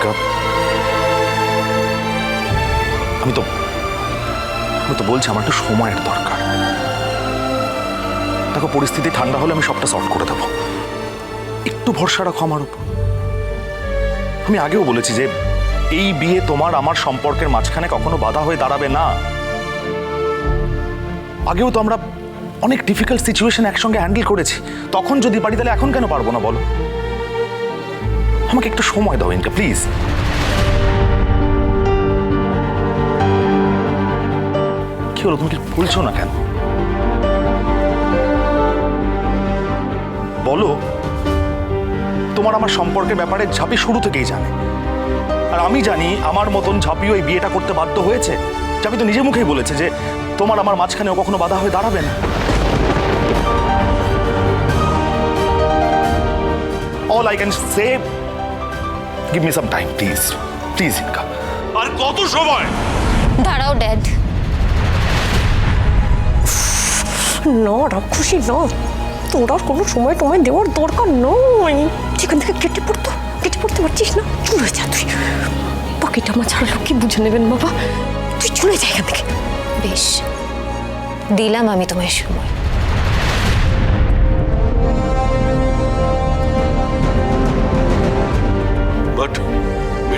Inca আমি তো আমি তো বলছি আমার একটু সময়ের দরকার। দেখো, পরিস্থিতি ঠান্ডা হলে আমি সবটা সলভ করে দেবো। একটু ভরসা রাখো আমার উপর। আমি আগেও বলেছি যে, এই বিয়ে তোমার আমার সম্পর্কের মাঝখানে কখনো বাধা হয়ে দাঁড়াবে না। আগেও তো আমরা অনেক ডিফিকাল্ট সিচুয়েশন একসঙ্গে হ্যান্ডেল করেছি। তখন যদি পারি, তাহলে এখন কেন পারব না বলো? আমাকে একটু সময় দাও, ইনকা প্লিজ কি হলো, তুমি কি বলছো না কেন? বলো, তোমার আমার সম্পর্কের ব্যাপারে ঝাঁপি শুরু থেকেই জানে। আর আমি জানি আমার মতন ঝাঁপিও এই বিয়েটা করতে বাধ্য হয়েছে। ঝাঁপি তো নিজের মুখেই বলেছে যে তোমার আমার মাঝখানেও কখনো বাধা হয়ে দাঁড়াবে না। All I can say give me some time please please Inca আর কত সময়? দাঁড়াও ড্যাড না রাক্ষসী না। তোর আর কোনো সময় তোমায় দেওয়ার দরকার নয়। যেখান থেকে কেটে পড়তো কেটে পড়তে পারছিস না? চলে যা তুই। বাকিটা আমার ছাড়া লোক কি বুঝে নেবেন বাবা। তুই চলে যা এখান থেকে। বেশ। দিলাম আমি তোমায় সময়।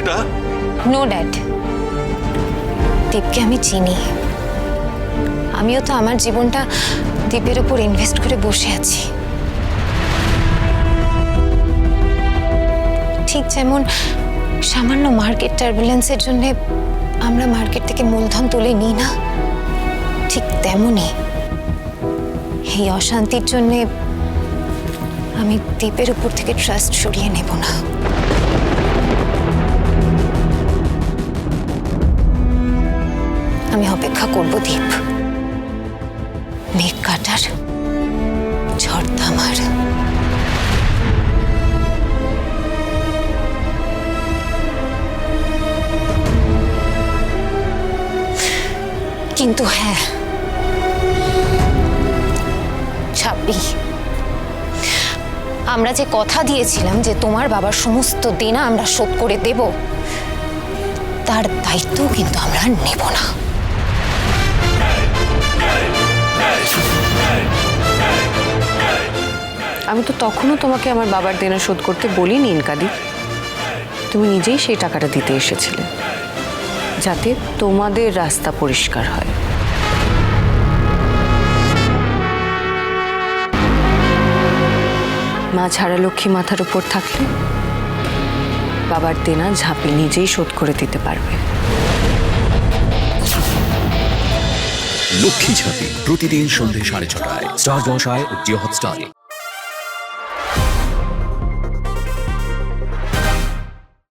বেটা নো ড্যাড দীপকে আমি চিনি। আমিও তো আমার জীবনটা দীপের উপর ইনভেস্ট করে বসে আছি। ঠিক যেমন সামান্য মার্কেট টার্বুলেন্সের জন্য আমরা মার্কেট থেকে মূলধন তুলে নিই না, ঠিক তেমনই এই অশান্তির জন্যে আমি দ্বীপের উপর থেকে ট্রাস্ট সরিয়ে নেব না। অপেক্ষা করব দ্বীপ মেঘ কাটার ঝড় থামার। কিন্তু হ্যাঁ ছাব্বি, আমরা যে কথা দিয়েছিলাম যে তোমার বাবার সমস্ত দেনা আমরা শোধ করে দেব, তার দায়িত্বও কিন্তু আমরা নেব না। আমি তো তখনও তোমাকে আমার বাবার দেনা শোধ করতে বলিনি, ইনকাদি। তুমি নিজেই সেই টাকাটা দিতে এসেছিলে, যাতে তোমাদের রাস্তা পরিষ্কার হয়। মা ছাড়া লক্ষ্মী মাথার উপর থাকলে বাবার দেনা ঝাঁপি নিজেই শোধ করে দিতে পারবে। লক্ষ্মী ঝাঁপি প্রতিদিন সন্ধ্যে সাড়ে ছটায়। স্টার জলসায় ও জিও হটস্টারে